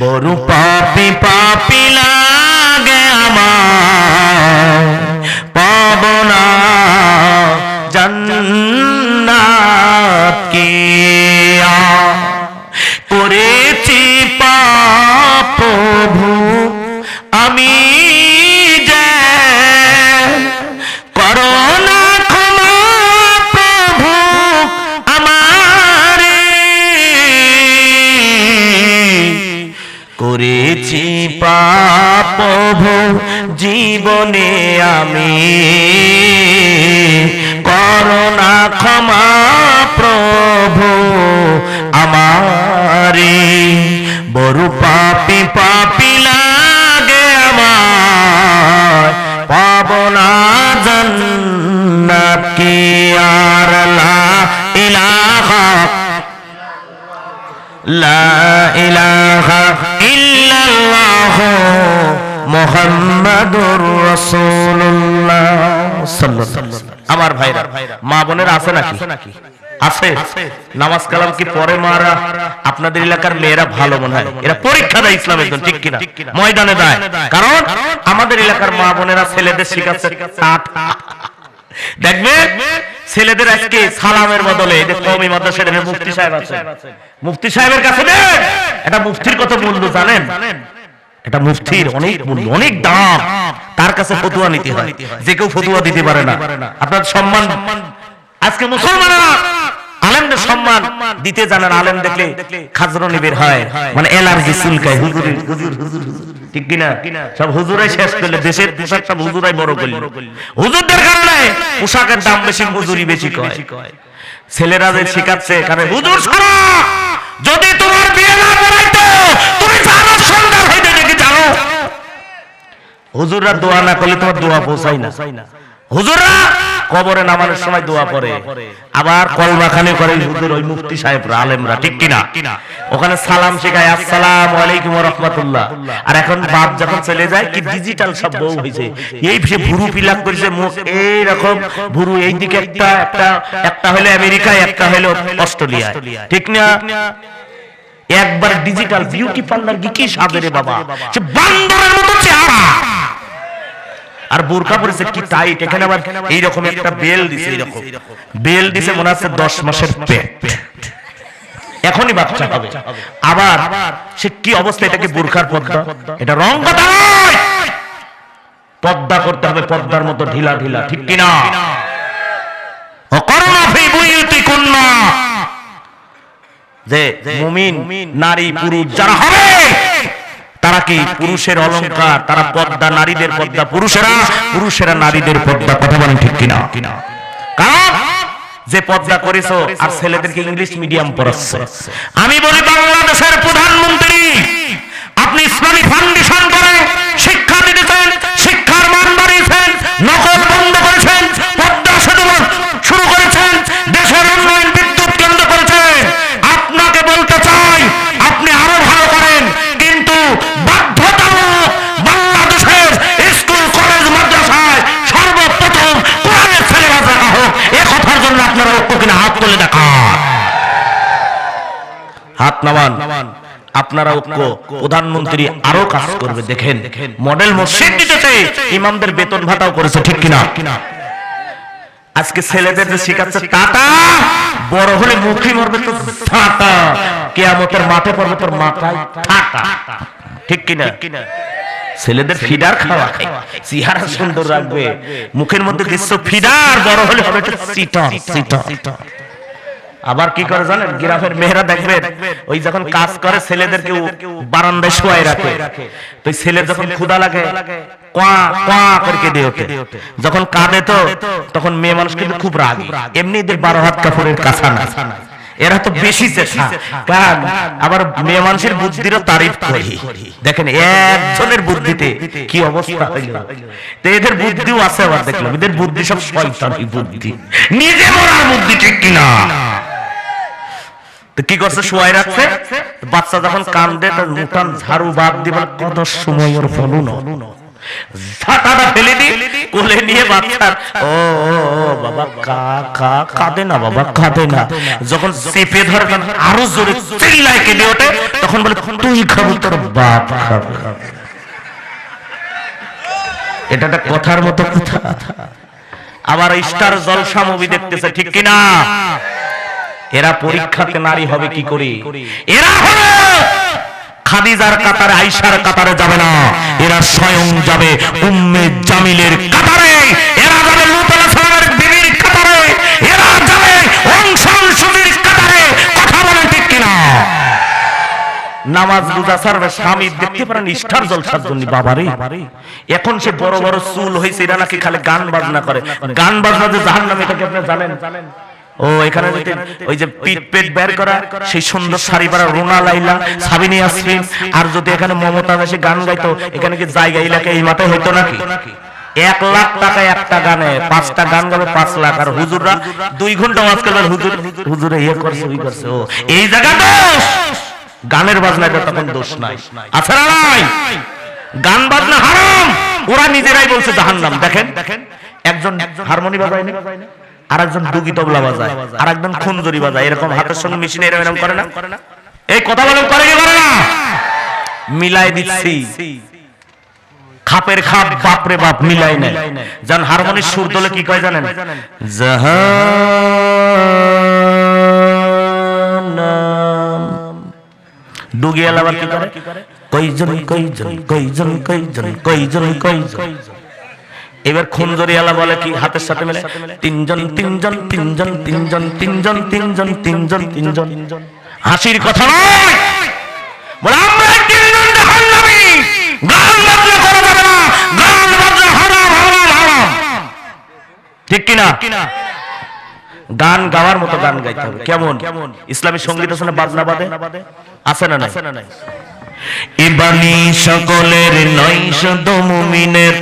বড় পাপি পাপি লাগে আমার। জীবনে আমি আমার ভাইরা, মা বোনের আছে নাকি? আছে। নামাজ কালাম কি পরে মারা? আপনাদের এলাকার মেয়েরা ভালো মনে হয়। এরা পরীক্ষা দেয় ইসলামের জন্য, ঠিক কিনা? ময়দানে দেয়। কারণ আমাদের এলাকার মা বোনেরা ছেলেদের শিখাচ্ছে দেখবে ছেলেদের আজকে সালামের বদলে কমি মাদ্রাসার এখানে মুফতি সাহেব আছে মুফতি সাহেবের কাছে এটা মুফতির কত মূল্য জানেন? এটা মুফতির অনেক মূল্য অনেক দাম। তার কাছে ফতুয়া নিতে হয়। যে কেউ ফতুয়া দিতে পারে না। আপনার সম্মান আজকে মুসলমানেরা আলেমদের সম্মান দিতে জানেন আলেম দেখলে খাজরনি বের হয়। মানে এলার্জি চুলকায়। হুজুর হুজুর হুজুর ঠিক কিনা? সব হুজুরাই শেষ করলে দেশের পোশাক সব হুজুরাই বড় করল। হুজুরদের কারণে পোশাকের দাম বেশি মজুরি বেশি কয়। ছেলেরা যে শিখাচ্ছে কারণ হুজুর সারা যদি তোমার বিয়ে না করাইতো তুমি জানো সন্তান হইতে নাকি জানো হুজুররা দোয়া না করলে তোমার দোয়া পৌঁছাই না। হুজুররা কবরে নামানোর সময় দোয়া পড়ে আবার কলমাখানে করে হুজুর ওই মুফতি সাহেবরা, আলেমরা, ঠিক কিনা? ওখানে সালাম শেখায়, আসসালাম আলাইকুম রহমতুল্লাহ। আর এখন বাপ যখন চলে যায়, কি ডিজিটাল সব বউ হয়েছে এই সে ভুরু পিলাক করেছে, মুখ এইরকম ভুরু। এই দিকে একটা একটা একটা হলো আমেরিকায়, একটা হলো অস্ট্রেলিয়ায়। ঠিক না? একবার ডিজিটাল বিউটি পার্লার কি কি সাজে রে বাবা? সে বান্দরের মতো চেহারা। আর বোরকা পরেছে কি টাইট এখানে আবার এইরকম একটা বেল দিছে এইরকম। বেল দিছে মনে হচ্ছে দশ মাসের পেট এখনই বাচ্চা হবে। আবার সে কি অবস্থা এটাকে বোরখার পদ্মা? এটা রং কথা নয়! পদ্মা করতে হবে পদ্মার মতো ঢিলা ঢিলা ঠিক কিনা? যে মুমিন নারী পুরুষ। যারা হবে! তারা কি পুরুষের অলংকার তারা পদ্মা নারীদের পদ্মা পুরুষেরা? পুরুষেরা নারীদের পদ্মা কথা বলেন ঠিক কিনা? কারণ যে পদ্মা করেছ আর ছেলেদেরকে ইংলিশ মিডিয়াম পড়াচ্ছ। আমি বলি বাংলাদেশের প্রধানমন্ত্রী আপনি ইসলামী ফাউন্ডেশন করে শিক্ষা দিতেছেন শিক্ষার মান বাড়িয়েছেন নকল বন্ধ করেছেন পদ্মা সেতু শুরু করেছেন দেশের উন্নয়ন বিদ্যুৎ কেন্দ্র করেছেন আপনাকে বলতে চাই আপনি আরও ভালো করেন কিন্তু বাধ্যতামূলক বাংলাদেশের স্কুল কলেজ মাদ্রাসায় সর্বপ্রথম কোরআনের সিলেবাস রাখা হোক এ কথার জন্য আপনারা ঐক্য কিনা হাত তুলে দেখান হাত নামান। আপনারা ঐক্য প্রধানমন্ত্রী আরও কাজ করবে। দেখেন মডেল মসজিদ দিতেছে ইমামদের বেতন ভাতাও করেছে ঠিক কিনা? আজকে ছেলেদের যে শিখাচ্ছে টাটা বড় হলে মুখে মরবে তো কেয়ামতের মাঠে পড়বে তোর মাথায় ঠিক কিনা? ছেলেদের ফিডার খাওয়া চেহারা সুন্দর রাখবে। মুখের মধ্যে ফিডার বড় হলে হবে সিটন। সিটন। আবার কি করে জানেন? গ্রামের মেয়েরা দেখবেন ওই যখন কাজ করে ছেলেদেরকে বারান্দায় শোয়াই রাখে। তো ছেলের যখন ক্ষুধা লাগে কোয়া কোয়া করে কেঁদে ওঠে। যখন কাঁদে তো তখন মেয়ে মানুষ কিন্তু খুব রাগ। এমনি এদের বারো হাত কাপড়ের কাছা না এরা তো বেশি চেষ্টা কারণ আবার মেয়ে মানুষের বুদ্ধিরও তারিফ করি। দেখেন একজনের বুদ্ধিতে কি অবস্থা হইল তো এদের বুদ্ধিও আছে আবার দেখলাম। এদের বুদ্ধি সব শয়তানি বুদ্ধি নিজে মরার বুদ্ধি। ঠিক কিনা কি করছে? শোয়াই রাখছে? বাচ্চা যখন কান্দে তার ঝাড়ু বাদ দিবে কত সময় ওর ফলুন। ঝাঁটাটা ফেলে দি কোলে নিয়ে বাচ্চার ও ও, ও, বাবা কা কা কাঁদে না বাবা কাঁদে না। যখন চেপে ধরে আরও জোরে চিল্লায় কেঁদে ওঠে তখন বলে তুই খাব তোর বাপ খাবে। এটা একটা কথার মতো কথা। আবার স্টার জলসা মুভি দেখতেছে ঠিক কিনা? এরা পরীক্ষাতে নারী হবে কি করে? এরা হলো খাদিজার কাতারে, আইসার কাতারে যাবে না। এরা স্বয়ং যাবে উম্মে জামিলের কাতারে। এরা যাবে বিবির কাতারে। এরা যাবে সুবির কাতারে। কথা ঠিক নামাজ রোজা সারবে স্বামী দেখতে স্টার জলসার জন্য। বাবারে এখন সে বড় বড় চুল হয়েছে এরা নাকি খালি গান বাজনা করে। গান বাজনা যে জাহান নামে আপনি জানেন? ও এখানে যদি ওই যে পিট পেট বের করা সেই সুন্দর শাড়ি পরা রোনা লাইলা সাবিনী আসফিন আর যদি এখানে মমতা এসে গান গাইতো এখানে কি জায়গা এলাকা এই মাথায় হইতো নাকি? এক লাখ টাকা একটা গানে পাঁচটা গান গাবে পাঁচ লাখ। আর হুজুররা দুই ঘণ্টা ওয়াজ করবে হুজুর হুজুরে ইয়ে করছে ওই করছে ও। এই জায়গা দোষ! গানের বাজনাটা তখন দোষ নাই। আছে নাই? গান বাজনা হারাম! ওরা নিজেরাই বলছে জাহান্নাম। দেখেন দেখেন একজন হারমোনি বাজায় না আর একজন দুগি তবলা বাজায় আর একজন খুনজুরি বাজায় এরকম হাতের সঙ্গে মেশিনে এরকম করে না? এই কথা বলেন করে কি করে না? মিলাই দিচ্ছি। খাপের খাপ বাপরে বাপ মিলাই নাই যান হারমোনির সুর দলে কি কয় জানেন? ডুগিয়াল আবার কি করে? কইজন কইজন কইজন কইজন কইজন কইজন এবার খুনজরিয়ালা বলে কি? হাতের সাথে মিলে। তিনজন তিনজন তিনজন তিনজন তিনজন তিনজন তিনজন তিনজন। হাসির কথা নয়। বলে আমরা তিনজন জাহান্নামী গান বাজনা করা যাবে না। গান বাজনা হারাম হারাম হারাম ঠিক কিনা? গান গাওয়ার মতো গান গাইতে হবে। কেমন? ইসলামী সংগীত আছে না বাজনা বাদে আছে না নাই? ইবানি সকলের নয় শুধু মুমিনের।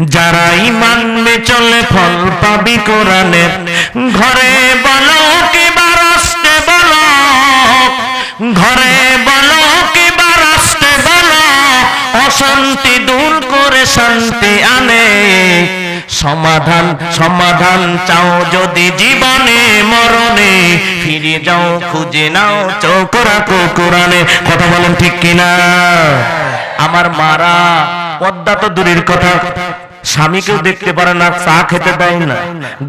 যারা ইমানে চলে, ফল পাবি কোরআনের। ঘরে বলো কি বারাস্তে বলো। ঘরে বলো কি বারাস্তে বলো। অশান্তি দূর করে শান্তি আনে। সমাধান সমাধান চাও যদি জীবনে, মরণে। ফিরে যাও, খুঁজে নাও চৌকরা কোরআনে। কথা বলেন ঠিক কিনা? আমার মারা পদ্মা তো দূরের কথা। স্বামীকেও দেখতে পারে না, চা খেতে দেয় না।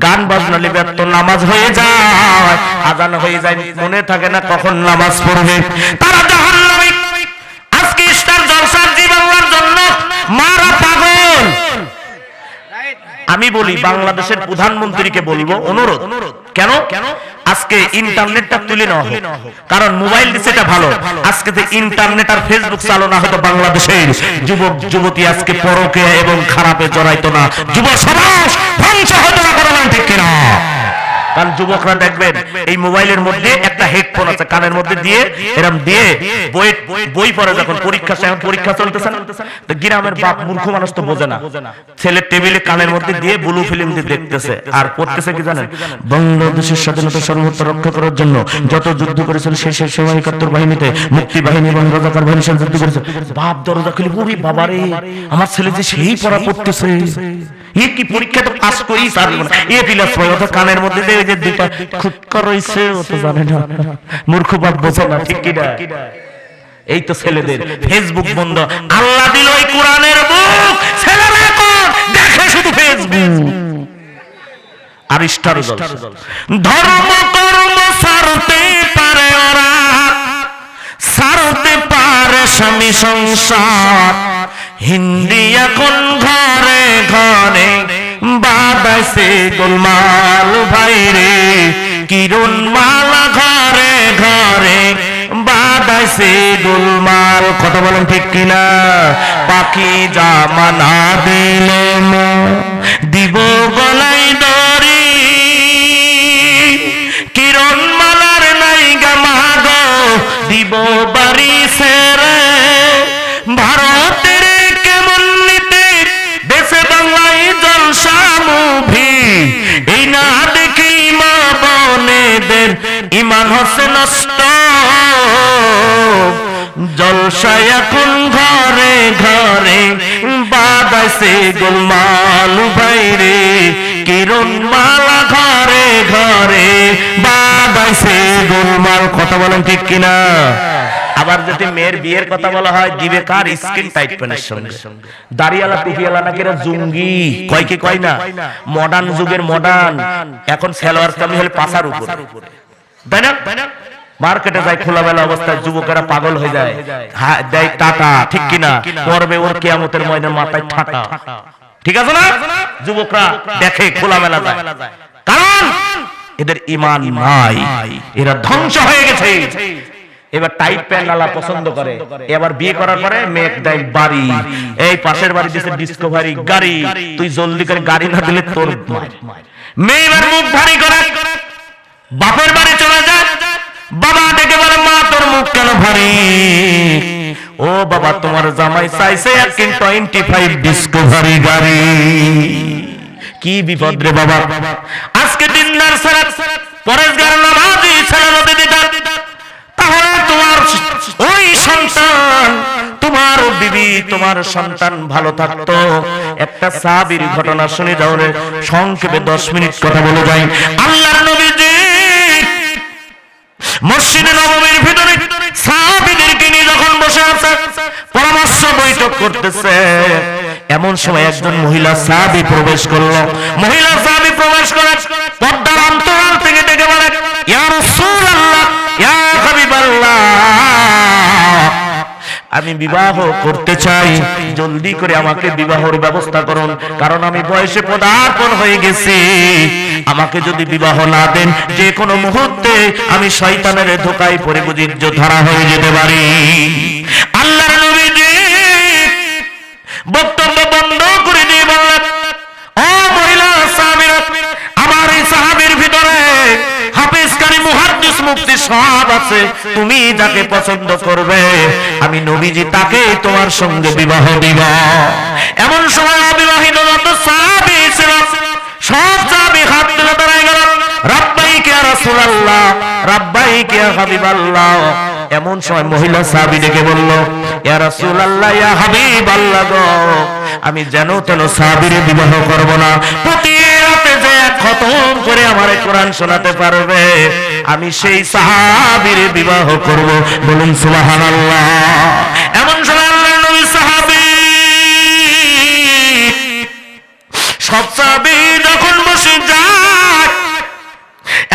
গান বাজনা লিবে তো নামাজ হয়ে যায়। আজান হয়ে যায়, মনে থাকে না কখন নামাজ পড়বে। তারা আমি বলি বাংলাদেশের প্রধানমন্ত্রীকে বলব অনুরোধ। কেন? কেন? আজকে ইন্টারনেটটা তুলে নেওয়া হোক। কারণ মোবাইল সেটা ভালো। আজকে যে ইন্টারনেট আর ফেসবুক চালনা হতো বাংলাদেশের। যুবক যুবতী আজকে পরকে এবং খারাপে জড়াইতো না। যুব সমাজ ধ্বংস হতো না করোনা ঠিক কিনা? কারণ যুবকরা দেখবেন, এই মোবাইলের মধ্যে একটা হেডফোন আছে, কানের মধ্যে দিয়ে এরম দিয়ে বই বই পড়ে যখন পরীক্ষা এখন পরীক্ষা চলতেছে তো গ্রামের বাপ মূর্খ মানুষ তো বোঝে না। ছেলের টেবিলে কানের মধ্যে দিয়ে ব্লু ফিল্ম দিয়ে দেখতেছে, আর পড়তেছে কি জানেন? বাংলাদেশের স্বাধীনতা সর্বত্র রক্ষা করার জন্য যত যুদ্ধ করেছিল সেই সেই সময় একাত্তর বাহিনীতে, মুক্তি বাহিনী এবং রাজাকার বাহিনীর সাথে যুদ্ধ করেছে। বাপ দরজা খুলে, ওরে বাবারে, আমার ছেলে যে সেই পড়া পড়তেছে। কি পরীক্ষা তো পাস করেই সারলো না এ কানের মধ্যে দিয়ে যে ও তো জানে না মূর্খ না ঠিক কিনা এই তো ছেলেদের ফেসবুক বন্ধ আল্লাহ দিল কোরআনের বুক ছেলেরা এখন দেখে শুধু ফেসবুক আর স্টার ধর্ম কর্ম সারতে পারে ওরা সারতে পারে স্বামী সংসার হিন্দি এখন ঘরে ঘরে সে গোলমাল ভাই রে কিরণ মালা ঘরে ঘরে বাদাইছে গোলমাল। কথা বলেন ঠিক কিনা? পাখি জামানা দিলে দিব গলাই ইমান হসে নষ্ট। জলসা এখন ঘরে ঘরে বাদাইছে গোলমাল ভাইরে কিরণ মালা ঘরে ঘরে বাদাইছে গোলমাল। কথা বলেন ঠিক কিনা? আবার যদি মেয়ের বিয়ের কথা বলা হয়, দিবে কার স্কিন টাইট প্যানের সঙ্গে? দাড়িয়ালা টুপিয়ালা নাকি এরা জুঙ্গি? কয় কি কয় না? মডার্ন যুগের মডার্ন। এখন সালোয়ার কামি হলে পাশার উপর। মার্কেটে যায় খোলামেলা অবস্থায় যুবকেরা পাগল হয়ে যায়। হ্যাঁ দেয় টাটা ঠিক কিনা? ওর কেয়ামতের ময়দান মাথায় ঠাটা। ঠিক আছে না? যুবকরা দেখে খোলামেলা যায়। কারণ এদের ইমান নাই। এরা ধ্বংস হয়ে গেছে। এবার টাইট প্যান্ট আলা পছন্দ করে। এবার বিয়ে করার পরে মেয়ে দেয় বাড়ি। এই পাশের বাড়ি দিছে ডিসকভারি গাড়ি। তুই জলদি করে গাড়ি না দিলে তোর মেয়ে এবার মুখ ভারী করে। বাপের বাড়ি চলে যায় বাবা ডেকে বলে, মা, তোর মুখ কেন ভারী? ও বাবা, তোমার জামাই চাইছে একদিন টোয়েন্টি ফাইভ ডিসকভারি গাড়ি। কি বিপদ রে বাবা? আজকে দিনদার সারা পরেশগার নামাজি ছেলে নদী দিতা তাহলে তোমার ওই সন্তান, তোমার বিবি, তোমার সন্তান ভালো থাকতো। একটা সাবির ঘটনা শুনে যাও রে, সংক্ষেপে দশ মিনিট কথা বলে যাই। মসজিদে নবমীর ভিতরে সাহাবীদেরকে নিয়ে যখন বসে আছে, পরামর্শ বৈঠক করতেছে। এমন সময় একজন মহিলা সাহাবী প্রবেশ করল। মহিলা সাহাবী প্রবেশ করে আমি বিবাহ করতে চাই। জলদি করে আমাকে বিবাহর ব্যবস্থা করুন, কারণ আমি বয়সে পদার্পণ হয়ে গেছি। আমাকে যদি বিবাহ না দেন, যে কোনো মুহূর্তে আমি শয়তানের ধোকায় পড়ে বুঝিজ্য ধরা হয়ে যেতে পারি। আল্লাহর নবীজি বক্তব্য বন্ধ করে দিয়ে বললেন ও মহিলা সাহাবীরা আমার এই সাহাবীর ভিতরে হাফিজ কারি মুহাদ্দিস মুফতি সব আছে, তুমি যাকে পছন্দ করবে, আমি নবীজি তাকে তোমার সঙ্গে বিবাহ দিব। এমন সময় অবিবাহিত যত সাহাবী ছিল, সব সাহাবী হাত তুলে দাঁড়ায় গেল রাব্বাইক ইয়া রাসূলুল্লাহ রাব্বাইক ইয়া হাবিবাল্লাহ। এমন সময় মহিলা সাহাবী ডেকে বলল, ইয়া রাসূলুল্লাহ, ইয়া হাবিবাল্লাহ গো, আমি যেন তেন সাহাবীরে বিবাহ করব না। প্রতি খতম করে আমারে কোরআন শোনাতে পারবে। আমি সেই সাহাবীরে বিবাহ করব। বলুন সুবহানাল্লাহ। এমন সময় নবী সব যখন বসে যায়,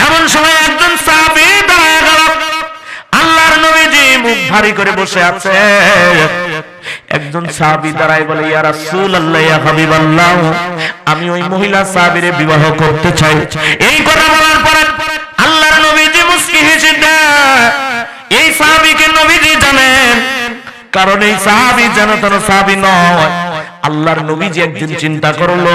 এমন সময় একজন দাঁড়ায় গেল। আল্লাহর নবীজি মুখ ভারী করে বসে আছে। একজন সাহাবী দাঁড়ায় বলে, ইয়া রাসূলুল্লাহ, ইয়া হাবিবাল্লাহ। আমি ওই মহিলা সাহাবীরে বিবাহ করতে চাই। এই কথা বলার পরে আল্লাহর নবীজি মুস্কি হেসে এই সাহাবীকে নবীজি জানেন কারণ এই সাহাবী যেন তেন সাহাবী নয়। আল্লাহর নবীজি একদিন চিন্তা করল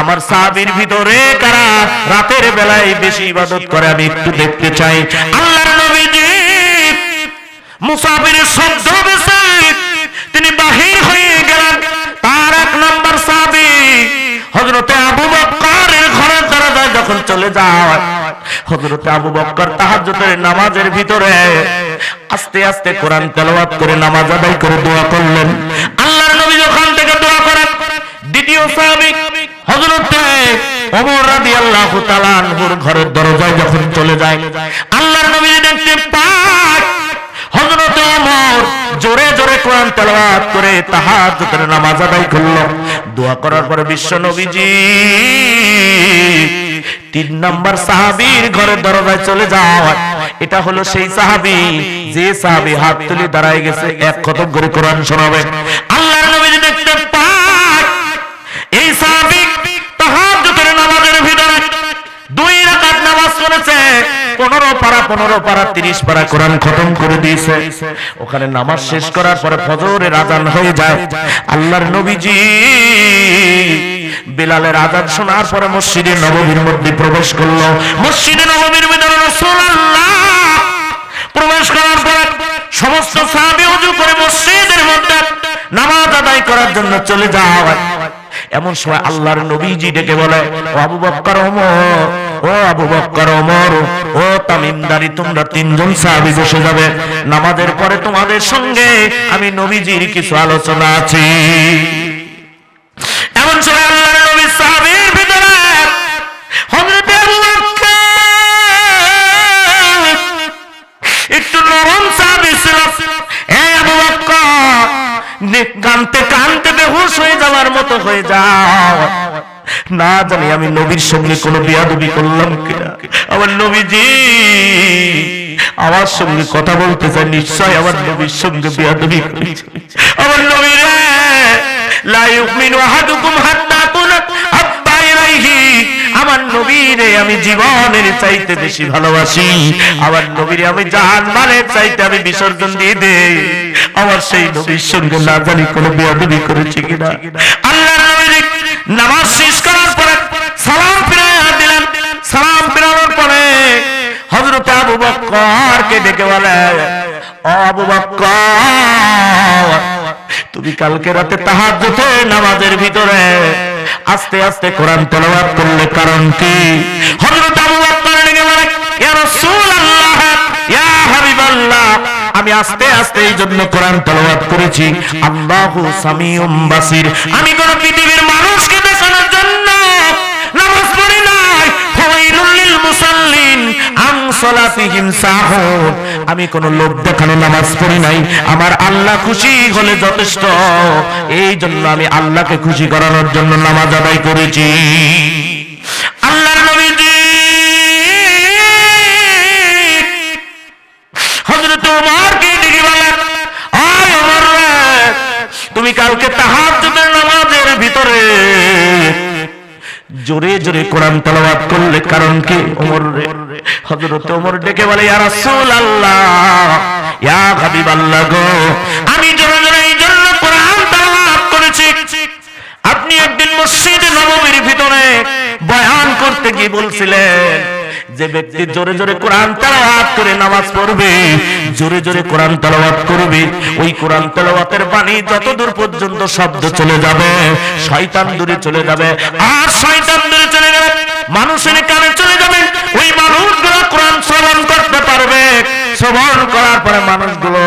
আমার সাহাবীর ভিতরে কারা? রাতের বেলায় বেশি ইবাদত করে আমি একটু দেখতে চাই। আল্লাহর নবীজি মুসাফিরের শব্দ বেশি তিনি বাহির হয়ে গেলেন তার এক নম্বর সাহাবী হযরতে আবু বকরের ঘরের দরজায় যখন চলে যায়, হযরতে আবু বকর তাহাজ্জুদের নামাজের ভিতরে আস্তে আস্তে কোরআন তেলাওয়াত করে নামাজ আদায় করে দোয়া করলেন। আল্লাহর নবী যখন থেকে দোয়া করেন, দ্বিতীয় সাহাবী হযরতে ওমর রাদিয়াল্লাহু তাআলা আনহুর ঘরের দরজায় যখন চলে যায়, আল্লাহর নবী দেখতে পায় ওমর জোরে জোরে কোরআন তেলাওয়াত করে তাহাজ্জুদের নামাজ আদায় করল। দোয়া করার পরে বিশ্ব নবীজি তিন নাম্বার সাহাবীর ঘরের দরজায় চলে যাওয়া এটা হলো সেই সাহাবী, যে সাহাবী হাত তুলে দাঁড়ায় গেছে, এক কত করে কোরআন শোনাবে। আল্লাহর নবী পনেরো পারা পনেরো পারা, তিরিশ পারা কোরআন খতম করে দিয়েছে। ওখানে নামাজ শেষ করার পরে ফজরের আজান হয়ে যায়। আল্লাহর নবীজি বেলালের আজান শোনার পরে মসজিদে নববীর মধ্যে প্রবেশ করল। মসজিদে নববীর ভিতরে রাসূলুল্লাহ প্রবেশ করার পরে সমস্ত সাহাবী ওযু করে মসজিদের মধ্যে নামাজ আদায় করার জন্য চলে যায় এমন সময় আল্লাহর নবীজি ডেকে বলে ও আবু বক্কর ওমর ও আবু বক্কর ওমর ও তামিমদারি তোমরা তিনজন সাহাবী বসে যাবে। নামাজের পরে তোমাদের সঙ্গে আমি নবীজির কিছু আলোচনা আছে। এমন সময় আল্লাহর হয়ে যাও। না জানি আমি নবীর সঙ্গে কোনো বিয়াদবি করলাম কিনা। আমার নবীজি, আমার সঙ্গে কথা বলতে চাই নিশ্চয় আমার নবীর সঙ্গে বিয়াদবি আমার নবী লা ইউমিনু আহাদুকুম হাত্তা তুনা আব্বা ইলাইহি। আমার নবীরে আমি জীবনের চাইতে বেশি ভালোবাসি। আমার নবীরে আমি চাইতে আমি বিসর্জন দিয়ে দেই। আমার সেই নবীর সঙ্গে না জানি কোনো বিয়াদবি করেছি কিনা। নামাজ শেষ করার পরে সালাম ফিরাইয়া দিলেন। সালাম ফিরানোর পরে হযরত আবু বকরকে ডেকে বলে, ও আবু বকর তুমি কালকে রাতে তাহাজ্জুদে নামাজের ভিতরে আস্তে আস্তে কোরআন তেলাওয়াত করলে কারণ কি? হযরত আবু বকর ডেকে বলে, ইয়া রাসূলুল্লাহ, ইয়া হাবিবাল্লাহ, আমি আস্তে আস্তে এই জন্য কোরআন তেলাওয়াত করেছি। আল্লাহু সামিউম বাসির। আমি কোন আমি কোন লোক দেখানো নামাজ পড়ি নাই। আমার আল্লাহ খুশি হলে যথেষ্ট। এই জন্য আমি আল্লাহকে খুশি করানোর জন্য নামাজ আদায় করেছি। তুমি কালকে তাহাজ্জুদের নামাজের ভিতরে জোরে জোরে কোরআন তেলাওয়াত করলে কারণ কি ওমর রে? হযরত ওমর ডেকে বলে, ইয়া রাসূলুল্লাহ, ইয়া হাবিবাল্লাহ গো, আমি জোরে এই জন্য কোরআন তেলাওয়াত করেছি। আপনি একদিন মসজিদে নববীর ভিতরে বয়ান করতে গিয়ে বলছিলেন, যে ব্যক্তি জোরে জোরে কোরআন তেলাওয়াত করে নামাজ পড়বে, জোরে জোরে কোরআন তেলাওয়াত করবে, ওই কোরআন তেলাওয়াতের বাণী যতদূর পর্যন্ত শব্দ চলে যাবে, শয়তান দূরে চলে যাবে, আর শয়তান শ্রবণ করার পরে মানুষগুলো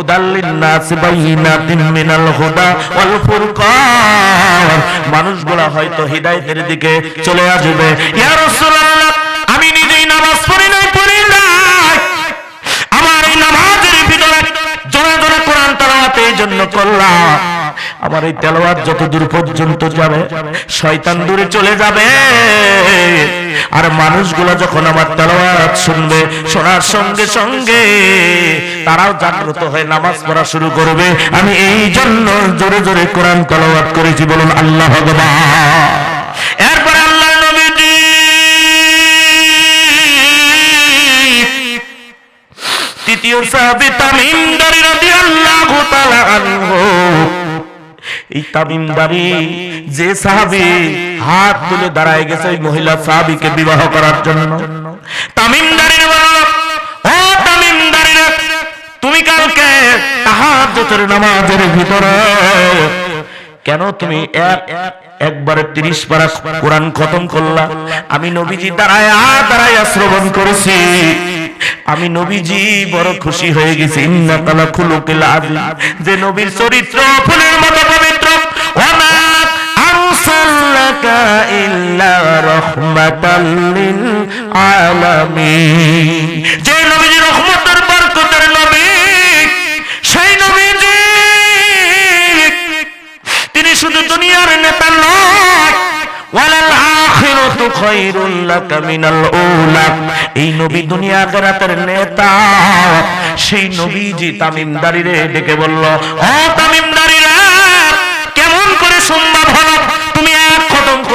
উদাল্লিন নাস বাইনাতিন মিনাল হুদা ওয়াল ফুরকান। মানুষগুলো হয়তো হিদায়াতের দিকে চলে আসবে। ইয়া রাসূলুল্লাহ, আমি নিজেই নামাজ পড়ি নাই পড়ি নাই। আমার এই নামাজের ভিতরে জোরে জোরে কোরআন তেলাওয়াত এই জন্য করলাম। আমার এই তেলাওয়াত যত দূর পর্যন্ত যাবে, শয়তান দূরে চলে যাবে। আর মানুষগুলো যখন আমার তেলাওয়াত শুনবে, শোনার সঙ্গে সঙ্গে তারাও জাগ্রত হয়ে নামাজ পড়া শুরু করবে। আমি এই জন্য জোরে জোরে কোরআন তেলাওয়াত করেছি, বলুন, আল্লাহ ভগবান এরপরে আল্লাহ নবীজি তৃতীয় সাহাবী তামিম দারি রাদিয়াল্লাহু তাআলা এই তামিম তামিমদারি যে সাহাবী হাত তুলে দাঁড়ায় গেছে ওই মহিলা সাহাবীকে বিবাহ করার জন্য। তামিমদারির বলল ও তামিমদারিরা তুমি কালকে তাহাজ্জুদের নামাজের ভিতরে কেন তুমি এক একবারে তিরিশ পারা কোরআন খতম করলা? আমি নবীজি দাঁড়ায় দাঁড়ায় শ্রবণ করেছি। আমি নবীজি বড় খুশি হয়ে গেছি। যে নবীর চরিত্র ফুলের মতো যে রহমতের বরকতের নবী, সেই তিনি শুধু দুনিয়ার নেতা নয়, ওয়ালাল আখিরাতু এই নবী দুনিয়া নেতা, সেই নবীজি তামিমদারিরে ডেকে বলল, ও তামিমদারিরা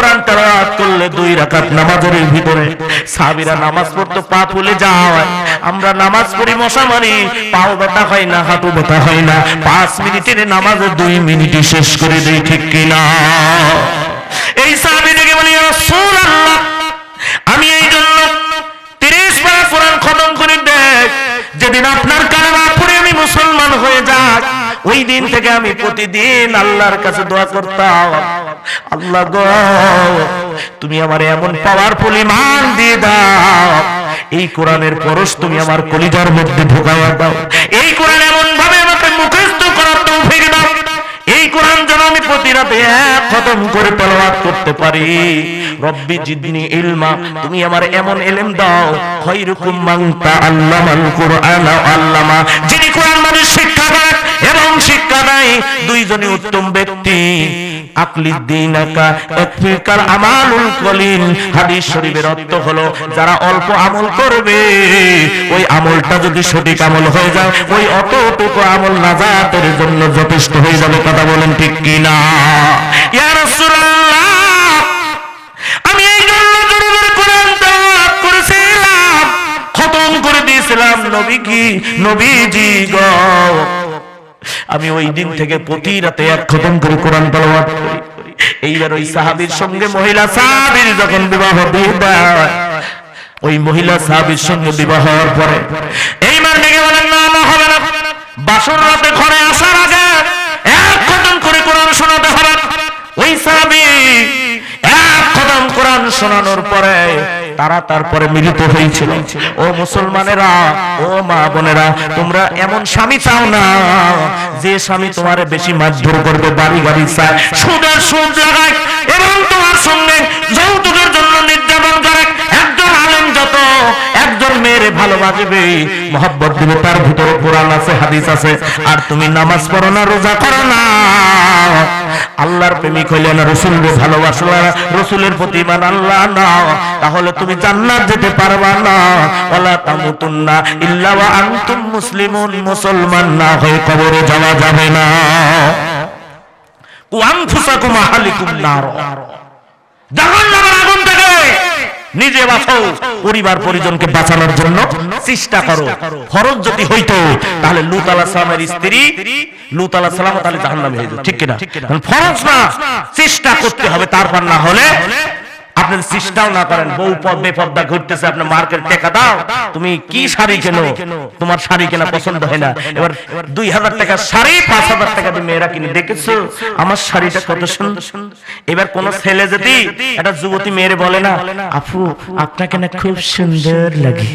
কোরআন তেলাওয়াত করলে দুই রাকাত নামাজের ভিতরে। সাহাবীরা নামাজ পড়তে, পা ফুলে যায়। আমরা নামাজ পড়ি মশা মারি, পাও ব্যথা হয় না, হাঁটু ব্যথা হয় না। পাঁচ মিনিটের নামাজে দুই মিনিটই শেষ করে দেই ঠিক কিনা? এই সাহাবী দেখে বলি রাসূলুল্লাহ, আমি এই জন্য 30 বার কোরআন খতম করে দেখ যেদিন আপনার কালেমা পড়ে আমি মুসলমান হয়ে যাই, ওই দিন থেকে আমি প্রতিদিন আল্লাহর কাছে দোয়া করতাম। আল্লাহ গো, তুমি আমার এমন পাওয়ারফুল ইমান দিয়ে দাও। এই কোরআনের পরশ তুমি আমার কলিজার মধ্যে ঢোকাইয়া দাও। এই কোরআন এমন ভাবে আমাকে মুখস্থ করার তৌফিক দাও। এই কোরআন যেন আমি প্রতি রাতে এক খতম করে তেলাওয়াত করতে পারি। রব্বি জিদনি ইলমা, তুমি আমার এমন ইলম দাও, খৈরুকুম মান তাআল্লামাল কুরআন আল্লামা। যিনি কোরআন মানে শিক্ষা দেয় এবং শিক্ষা দেয় দুইজনই উত্তম ব্যক্তি। আকলি দিনাকা একফিকার আমালুল কলিল হাদিস শরীফের অর্থ হলো, যারা অল্প আমল করবে, ওই আমলটা যদি সঠিক আমল হয়ে যায়, ওই অতটুকু আমল নাজাতের জন্য যথেষ্ট হয়ে যাবে, কথা বলেন ঠিক কিনা? ইয়া রাসূলুল্লাহ, আমি এই জন্য জোরে জোরে কোরআন তেলাওয়াত করেছিলাম, খতম করে দিয়েছিলাম, নবী কি? নবীজি গো। আমি ওই দিন থেকে প্রতি রাতে এক খতম করে কোরআন তেলাওয়াত করি। এইবার ওই সাহাবীর সঙ্গে মহিলা সাহাবীর যখন বিবাহ দিয়ে ওই মহিলা সাহাবীর সঙ্গে বিবাহ হওয়ার পরে এইবার ডেকে বলেন না না হবে না। বাসর রাতে ঘরে আসার আগে এক খতম করে কোরআন শোনাতে হবে। ওই সাহাবী এক খতম কোরআন শোনানোর পরে তারা তারপরে মিলিত হয়েছিল। ও মুসলমানেরা, ও মা বোনেরা, তোমরা এমন স্বামী চাও না, যে স্বামী তোমার বেশি মারধর করবে বাড়ি বাড়ি চায় সুদের সুদ এবং তোমার সঙ্গে যৌতুকের মেয়েরে ভালোবাসবে। মোহাব্বত দিবে তার ভিতরে কোরআন আছে, হাদিস আছে। আর তুমি নামাজ পড়ো না, রোজা করো না। আল্লাহর প্রেমিক হইলে না রসুল ভালোবাসলা রসুলের প্রতি মান আল্লাহ না। তাহলে তুমি জান্নাত যেতে পারবা না। ওয়ালা তামুতুন্না ইল্লা ওয়া আনতুম মুসলিমুন, মুসলমান না হয়ে কবরে যাওয়া যাবে না। কুআনফুসাকুম আহলিকুম নার। জাহান্নামের আগুন থেকে নিজে বাঁচো। পরিবার পরিজনকে বাঁচানোর জন্য চেষ্টা করো। ফরজ যদি হইতো তাহলে লুত আলাহ সালামের স্ত্রী লুত আলাহ সালাম তাহলে জাহান্নামে হয়ে যেত। ঠিক কিনা? ফরজ না চেষ্টা করতে হবে তারপর না হলে আপনি চেষ্টাও না করেন, বউ পদ বেপদ্দা ঘুরতেছে, আপনি মার্কেট টাকা দাও। তুমি কি শাড়ি কেনো? তোমার শাড়ি কেনা পছন্দ হয় না। এবার দুই হাজার টাকা শাড়ি, পাঁচ হাজার টাকা দিয়ে মেয়েরা কিনে। দেখেছ? আমার শাড়িটা কত সুন্দর। এবার কোন ছেলে যদি একটা যুবতী মেয়েরে বলে না, আপু, আপনাকে না খুব সুন্দর লাগে।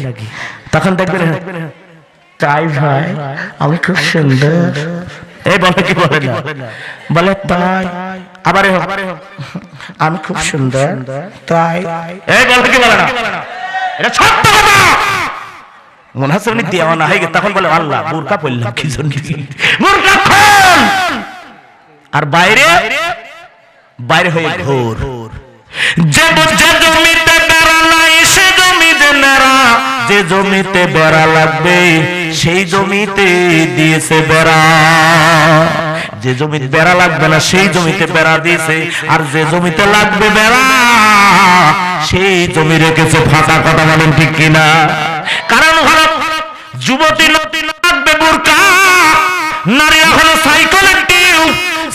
তখন দেখবেন তাই ভাই, আমি খুব সুন্দর। এই বলে কি বলে না? বলে, তাই। আবার হোক। আমি খুব সুন্দর। তাই এটা সত্য কথা। মনে হচ্ছে উনি হয়ে গেছে। তখন বলে আল্লাহ বোরকা পড়লাম কি জন্য? বোরকা আর বাইরে বাইরে হয়ে ঘোর। যে যে জমিতে বেড়া নাই সে জমিতে নেড়া। যে জমিতে বেড়া লাগবে সেই জমিতে দিয়েছে বেড়া। যে জমিতে বেড়া লাগবে না সেই জমিতে বেড়া দিয়েছে আর যে জমিতে লাগবে বেড়া সেই জমি রেখেছে ফাঁকা কথা বলেন ঠিক কিনা? কারণ হলো যুবতী নদী লাগবে বোরকা নারী হলো সাইকেলের টিউ।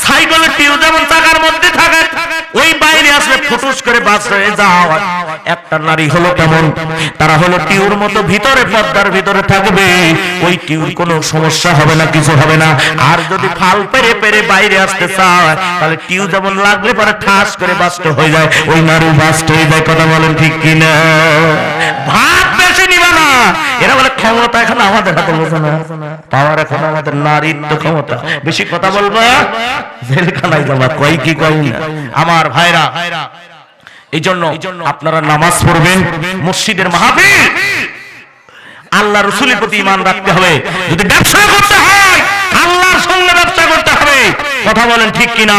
সাইকেলের টিউ যেমন চাকার মধ্যে থাকে হয়ে যাওয়া একটা নারী হলো তেমন তারা হলো টিউর মতো ভিতরে, পর্দার ভিতরে থাকবে। ওই টিউর কোনো সমস্যা হবে না, কিছু হবে না। আর যদি ফাল পেরে পেরে বাইরে আসতে চায়, তাহলে টিউ যেমন লাগলে পরে ঠাস করে হয়ে যায়। ওই নারী হয়ে যায়, কথা বলেন ঠিক কিনা? ভাত বেশি নিবা না। এরা বলে, ক্ষমতা এখন আমাদের হাতে বোঝে না। পাওয়ার এখন আমাদের নারীর তো ক্ষমতা। বেশি কথা বলবা? জেলখানায় যাবা কি কই। আমার ভাইরা এই জন্য আপনারা নামাজ পড়বেন মসজিদের মাহাবীর। আল্লাহ রসুলের প্রতি ইমান রাখতে হবে। যদি ব্যবসা করতে হয় আল্লাহর সঙ্গে ব্যবসা করতে হবে। কথা বলেন ঠিক কিনা?